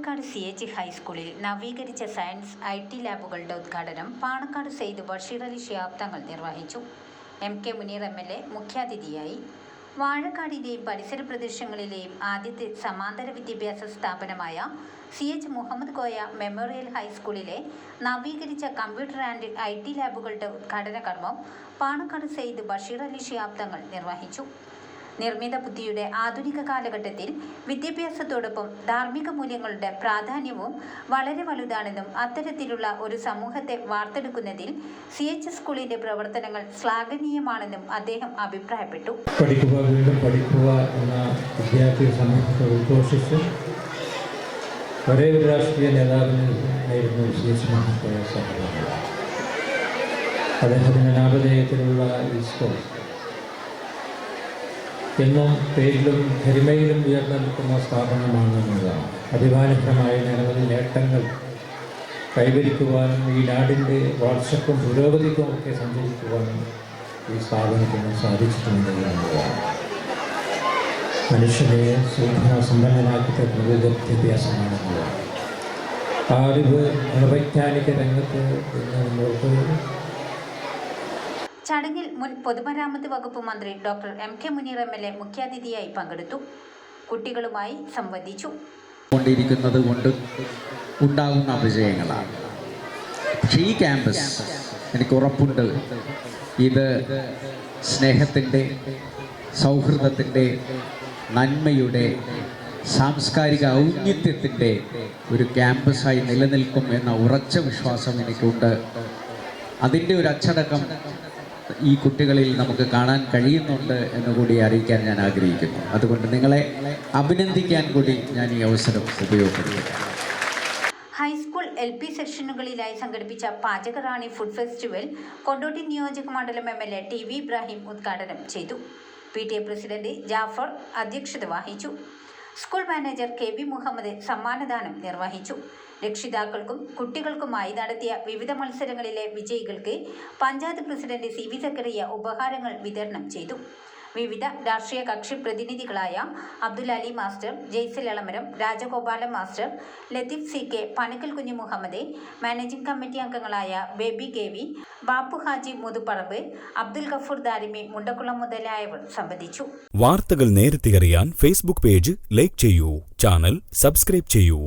C H ഹൈസ്കൂളിൽ നവീകരിച്ച science I T ലാബുകളുടെ ഉദ്ഘാടനം പാണക്കാട് സെയ്ദ് ബഷീർ അലി ഷിയാബ് തങ്ങൾ നിർവഹിച്ചു. M K Muneer M L A മുഖ്യാതിഥിയായി. വാഴക്കാടിലെയും പരിസര പ്രദേശങ്ങളിലെയും ആദ്യത്തെ സമാന്തര വിദ്യാഭ്യാസ സ്ഥാപനമായ C H Muhammad Koya memorial ഹൈസ്കൂളിലെ നവീകരിച്ച കമ്പ്യൂട്ടർ ആൻഡ് ഐ ടി ലാബുകളുടെ ഉദ്ഘാടന കർമ്മം പാണക്കാട് സെയ്ദ് ബഷീർ അലി ഷിയാബ് തങ്ങൾ നിർവഹിച്ചു. നിർമ്മിത ബുദ്ധിയുടെ ആധുനിക കാലഘട്ടത്തിൽ വിദ്യാഭ്യാസത്തോടൊപ്പം ധാർമ്മിക മൂല്യങ്ങളുടെ പ്രാധാന്യവും വളരെ വലുതാണെന്നും അത്തരത്തിലുള്ള ഒരു സമൂഹത്തെ വാർത്തെടുക്കുന്നതിൽ സി എച്ച് സ്കൂളിന്റെ പ്രവർത്തനങ്ങൾ ശ്ലാഘനീയമാണെന്നും അദ്ദേഹം അഭിപ്രായപ്പെട്ടു. പഠിക്കുക വീണ്ടും പഠിക്കുക എന്ന വിദ്യാർത്ഥി സമൂഹത്തെ ഉദ്ഘോഷിച്ച് ഒരേ ഒരു രാഷ്ട്രീയ നേതാവിന് ആയിരുന്നു സി എച്ച് മുഹമ്മദ് സംഘടന അദ്ദേഹത്തിന്റെ ഈ സ്കൂൾ എന്നും പേരിലും ഹരിമയിലും ഉയർന്നു നിൽക്കുന്ന സ്ഥാപനമാണ് എന്നുള്ളതാണ് അഭിമാനകരമായ നിരവധി നേട്ടങ്ങൾ കൈവരിക്കുവാനും ഈ നാടിന്റെ വളർച്ചയ്ക്കും പുരോഗതിക്കും ഒക്കെ സഞ്ചരിക്കുവാനും ഈ സ്ഥാപനത്തിന് സാധിച്ചിട്ടുണ്ട് എന്നുള്ളതാണ്. മനുഷ്യനെ സൂക്ഷ്മസമ്പന്നനാക്കി സമ്പന്നനാക്കി വിദ്യാഭ്യാസമാണ് എന്നുള്ളതാണ്. ആ അറിവ് വൈജ്ഞാനിക രംഗത്ത് ഇന്ന് നമ്മൾക്ക് ചടങ്ങിൽ മുൻ പൊതുമരാമത്ത് വകുപ്പ് മന്ത്രി doctor M K Muneer M L A മുഖ്യാതിഥിയായി പങ്കെടുത്തു. കുട്ടികളുമായി സംവദിച്ചു. കൊണ്ടിരിക്കുന്നത് കൊണ്ട് ഉണ്ടാകുന്ന വിജയങ്ങളാണ് പക്ഷേ ഈ ക്യാമ്പസ് എനിക്ക് ഉറപ്പുണ്ട്. ഇത് സ്നേഹത്തിന്റെ സൗഹൃദത്തിന്റെ നന്മയുടെ സാംസ്കാരിക ഔന്നിത്യത്തിന്റെ ഒരു ക്യാമ്പസായി നിലനിൽക്കും എന്ന ഉറച്ച വിശ്വാസം എനിക്കുണ്ട്. അതിന്റെ ഒരു അച്ചടക്കം ഈ കുട്ടികളിൽ നമുക്ക് കാണാൻ കഴിയുന്നുണ്ട് എന്ന് കൂടി അറിയിക്കാൻ ഞാൻ ആഗ്രഹിക്കുന്നു. അതുകൊണ്ട് നിങ്ങളെ അഭിനന്ദിക്കാൻ കൂടി ഞാൻ ഈ അവസരം ഉപയോഗപ്പെടുത്തുന്നു. ഹൈസ്കൂൾ എൽ പി സെക്ഷനുകളിലായി സംഘടിപ്പിച്ച പാചകറാണി ഫുഡ് ഫെസ്റ്റിവൽ കൊണ്ടോട്ടി നിയോജക മണ്ഡലം M L A T V Ibrahim ഉദ്ഘാടനം ചെയ്തു. P T A president Jafar അധ്യക്ഷത വഹിച്ചു. School manager K B Muhammad സമ്മാനദാനം നിർവഹിച്ചു. രക്ഷിതാക്കൾക്കും കുട്ടികൾക്കുമായി നടത്തിയ വിവിധ മത്സരങ്ങളിലെ വിജയികൾക്ക് panchayat president C V Zakariya ഉപഹാരങ്ങൾ വിതരണം ചെയ്തു. വിവിധ രാഷ്ട്രീയ കക്ഷി പ്രതിനിധികളായ Abdul Ali master Jaisal Elamaram Rajagopalan master Latheef C K Panakkal Kunju Muhammad managing committee അംഗങ്ങളായ Baby K V Bapu Haji Muthuparamba Abdul Gafoor Darimi Mundakkulam മുതലായവർ സംബന്ധിച്ചു. വാർത്തകൾ നേരത്തെ അറിയാൻ ഫേസ്ബുക്ക് പേജ് ലൈക്ക് ചെയ്യൂ ചാനൽ സബ്സ്ക്രൈബ് ചെയ്യൂ.